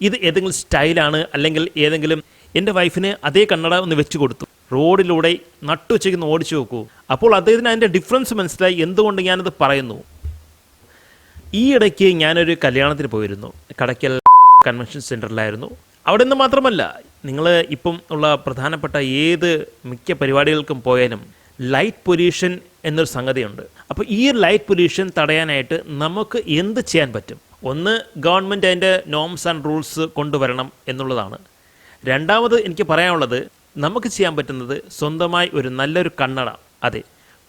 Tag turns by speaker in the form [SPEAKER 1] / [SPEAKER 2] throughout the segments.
[SPEAKER 1] ഇത് ഏതെങ്കിലും സ്റ്റൈലാണ് അല്ലെങ്കിൽ ഏതെങ്കിലും എന്റെ വൈഫിന് അതേ കണ്ണട ഒന്ന് വെച്ച് കൊടുത്തു. റോഡിലൂടെ നട്ടുവെച്ചേക്ക് ഓടിച്ചു നോക്കൂ. അപ്പോൾ അദ്ദേഹത്തിന് അതിന്റെ ഡിഫറൻസ് മനസ്സിലായി. എന്തുകൊണ്ട് ഞാനത് പറയുന്നു? ഈ ഇടയ്ക്ക് ഞാനൊരു കല്യാണത്തിന് പോയിരുന്നു. കടയ്ക്കൽ കൺവെൻഷൻ സെന്ററിലായിരുന്നു അവിടെ നിന്ന് മാത്രമല്ല നിങ്ങൾ ഇപ്പം ഉള്ള പ്രധാനപ്പെട്ട ഏത് മിക്ക പരിപാടികൾക്കും പോയാലും ലൈറ്റ് പൊല്യൂഷൻ എന്നൊരു സംഗതിയുണ്ട്. അപ്പോൾ ഈ ലൈറ്റ് പൊല്യൂഷൻ തടയാനായിട്ട് നമുക്ക് എന്ത് ചെയ്യാൻ പറ്റും? ഒന്ന് ഗവൺമെന്റ് അതിന്റെ നോംസ് ആൻഡ് റൂൾസ് കൊണ്ടുവരണം എന്നുള്ളതാണ്. രണ്ടാമത് എനിക്ക് പറയാനുള്ളത് നമുക്ക് ചെയ്യാൻ പറ്റുന്നത് സ്വന്തമായി ഒരു നല്ലൊരു കണ്ണട. അതെ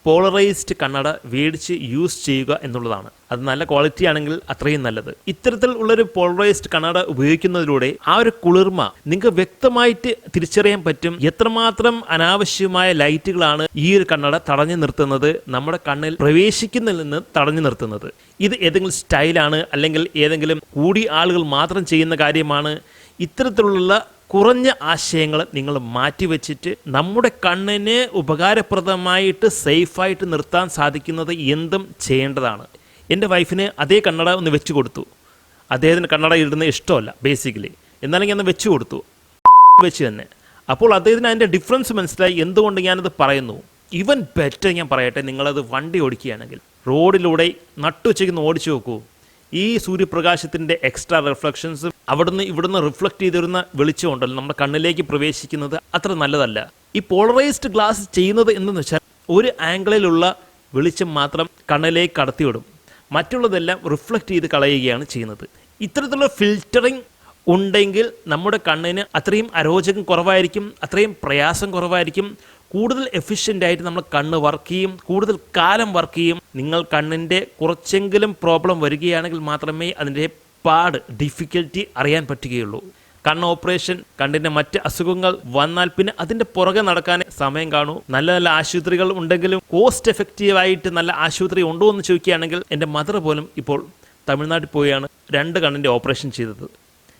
[SPEAKER 1] പോളറൈസ്ഡ് കണ്ണട മേടിച്ച് യൂസ് ചെയ്യുക എന്നുള്ളതാണ്. അത് നല്ല ക്വാളിറ്റി ആണെങ്കിൽ അത്രയും നല്ലത്. ഇത്തരത്തിൽ ഉള്ളൊരു പോളറൈസ്ഡ് കണ്ണട ഉപയോഗിക്കുന്നതിലൂടെ ആ ഒരു കുളിർമ നിങ്ങൾക്ക് വ്യക്തമായിട്ട് തിരിച്ചറിയാൻ പറ്റും. എത്രമാത്രം അനാവശ്യമായ ലൈറ്റുകളാണ് ഈ ഒരു കണ്ണട തടഞ്ഞു നിർത്തുന്നത് നമ്മുടെ കണ്ണിൽ പ്രവേശിക്കുന്നതിൽ നിന്ന് തടഞ്ഞു നിർത്തുന്നത്. ഇത് ഏതെങ്കിലും സ്റ്റൈലാണ് അല്ലെങ്കിൽ ഏതെങ്കിലും കൂടി ആളുകൾ മാത്രം ചെയ്യുന്ന കാര്യമാണ്. ഇത്തരത്തിലുള്ള കുറഞ്ഞ ആശയങ്ങൾ നിങ്ങൾ മാറ്റിവെച്ചിട്ട് നമ്മുടെ കണ്ണിന് ഉപകാരപ്രദമായിട്ട് സേഫായിട്ട് നിർത്താൻ സാധിക്കുന്നത് എന്തും ചെയ്യേണ്ടതാണ്. എന്റെ വൈഫിന് അതേ കണ്ണട ഒന്ന് വെച്ച് കൊടുത്തു. അദ്ദേഹത്തിന് കണ്ണട ഇടുന്ന ഇഷ്ടമല്ല ബേസിക്കലി എന്നാലും ഞാൻ വെച്ച് കൊടുത്തു. വെച്ച് തന്നെ. അപ്പോൾ അദ്ദേഹത്തിന് അതിന്റെ ഡിഫറൻസ് മനസ്സിലായി. എന്തുകൊണ്ട് ഞാനത് പറയുന്നു? ഇവൻ ബെറ്റർ ഞാൻ പറയട്ടെ നിങ്ങളത് വണ്ടി ഓടിക്കുകയാണെങ്കിൽ. റോഡിലൂടെ നട്ടുച്ചയ്ക്ക് ഓടിച്ചു നോക്കൂ. ഈ സൂര്യപ്രകാശത്തിന്റെ എക്സ്ട്രാ റിഫ്ലക്ഷൻസ് അവിടുന്ന് ഇവിടുന്ന് റിഫ്ലക്റ്റ് ചെയ്തിരുന്ന വെളിച്ചമുണ്ടല്ലോ നമ്മുടെ കണ്ണിലേക്ക് പ്രവേശിക്കുന്നത് അത്ര നല്ലതല്ല. ഈ പോളറൈസ്ഡ് ഗ്ലാസ് ചെയ്യുന്നത് എന്തെന്ന് വെച്ചാൽ ഒരു ആംഗിളിലുള്ള വെളിച്ചം മാത്രം കണ്ണിലേക്ക് കടത്തിവിടും. മറ്റുള്ളതെല്ലാം റിഫ്ലക്റ്റ് ചെയ്ത് കളയുകയാണ് ചെയ്യുന്നത്. ഇത്തരത്തിലുള്ള ഫിൽറ്ററിങ് ഉണ്ടെങ്കിൽ നമ്മുടെ കണ്ണിന് അത്രയും അരോചകം കുറവായിരിക്കും അത്രയും പ്രയാസം കുറവായിരിക്കും. കൂടുതൽ എഫിഷ്യന്റ് ആയിട്ട് നമ്മൾ കണ്ണ് വർക്ക് ചെയ്യും കൂടുതൽ കാലം വർക്ക് ചെയ്യും. നിങ്ങൾ കണ്ണിന്റെ കുറച്ചെങ്കിലും പ്രോബ്ലം വരികയാണെങ്കിൽ മാത്രമേ അതിന്റെ പാട് ഡിഫിക്കൽറ്റി അറിയാൻ പറ്റുകയുള്ളൂ. കണ്ണ് ഓപ്പറേഷൻ കണ്ണിന്റെ മറ്റ് അസുഖങ്ങൾ വന്നാൽ പിന്നെ അതിന്റെ പുറകെ നടക്കാൻ സമയം കാണൂ. നല്ല നല്ല ആശുപത്രികൾ ഉണ്ടെങ്കിലും കോസ്റ്റ് എഫക്റ്റീവായിട്ട് നല്ല ആശുപത്രി ഉണ്ടോ എന്ന് ചോദിക്കുകയാണെങ്കിൽ എന്റെ മദർ പോലും ഇപ്പോൾ തമിഴ്നാട്ടിൽ പോയാണ് രണ്ട് കണ്ണിന്റെ ഓപ്പറേഷൻ ചെയ്തത്.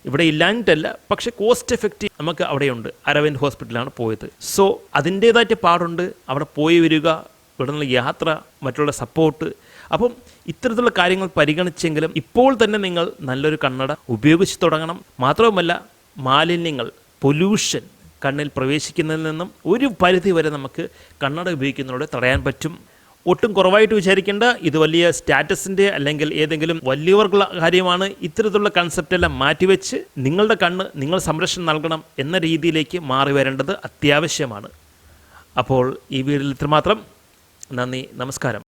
[SPEAKER 1] ഇവിടെ ഇല്ലാഞ്ഞിട്ടല്ല പക്ഷേ കോസ്റ്റ് എഫക്റ്റീവ് നമുക്ക് അവിടെയുണ്ട്. അരവിന്ദ് ഹോസ്പിറ്റലാണ് പോയത്. സോ അതിന്റേതായിട്ട് പാടുണ്ട്. അവിടെ പോയി വരിക ഇവിടെ നിന്നുള്ള യാത്ര മറ്റുള്ള സപ്പോർട്ട് അപ്പം ഇത്തരത്തിലുള്ള കാര്യങ്ങൾ പരിഗണിച്ചെങ്കിലും ഇപ്പോൾ തന്നെ നിങ്ങൾ നല്ലൊരു കണ്ണട ഉപയോഗിച്ച് തുടങ്ങണം. മാത്രവുമല്ല മാലിന്യങ്ങൾ പൊല്യൂഷൻ കണ്ണിൽ പ്രവേശിക്കുന്നതിൽ നിന്നും ഒരു പരിധി വരെ നമുക്ക് കണ്ണട ഉപയോഗിക്കുന്നതിലൂടെ തടയാൻ പറ്റും. ഒട്ടും കുറവായിട്ട് വിചാരിക്കേണ്ട ഇത് വലിയ സ്റ്റാറ്റസിന്റെ അല്ലെങ്കിൽ ഏതെങ്കിലും വലിയവർക്കുള്ള കാര്യമാണ്. ഇത്തരത്തിലുള്ള കൺസെപ്റ്റെല്ലാം മാറ്റിവെച്ച് നിങ്ങളുടെ കണ്ണ് നിങ്ങൾ സംരക്ഷണം നൽകണം എന്ന രീതിയിലേക്ക് മാറി വരേണ്ടത് അത്യാവശ്യമാണ്. അപ്പോൾ ഈ വീഡിയോയിൽ ഇത്രമാത്രം. നന്ദി നമസ്കാരം.